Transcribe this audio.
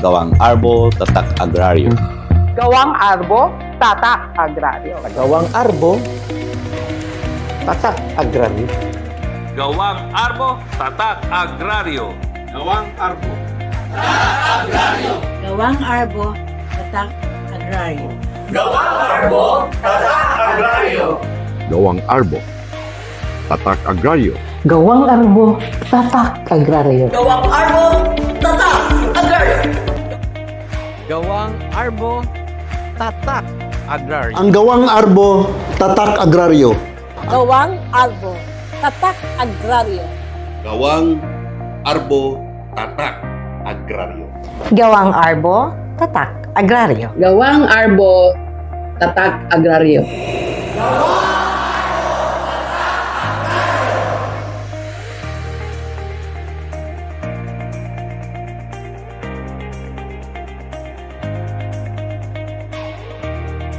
Gawang Arbo, Tatak Agraryo. Gawang Arbo, Tatak Agraryo. Gawang Arbo, Tatak Agraryo. Gawang Arbo, Tatak Agraryo. Gawang Arbo. Gawang Arbo, Tatak Agraryo. Gawang Arbo, Tatak Agraryo. Gawang Arbo, Tatak Agraryo. Gawang Arbo, Tatak Gawang Arbo, Tatak Agraryo. Ang Gawang Arbo, Tatak Agraryo. Gawang Arbo, Tatak Agraryo. Gawang Arbo Tatak Agraryo. Gawang Arbo, Tatak Agraryo. Gawang Arbo, Tatak Agraryo. Gawang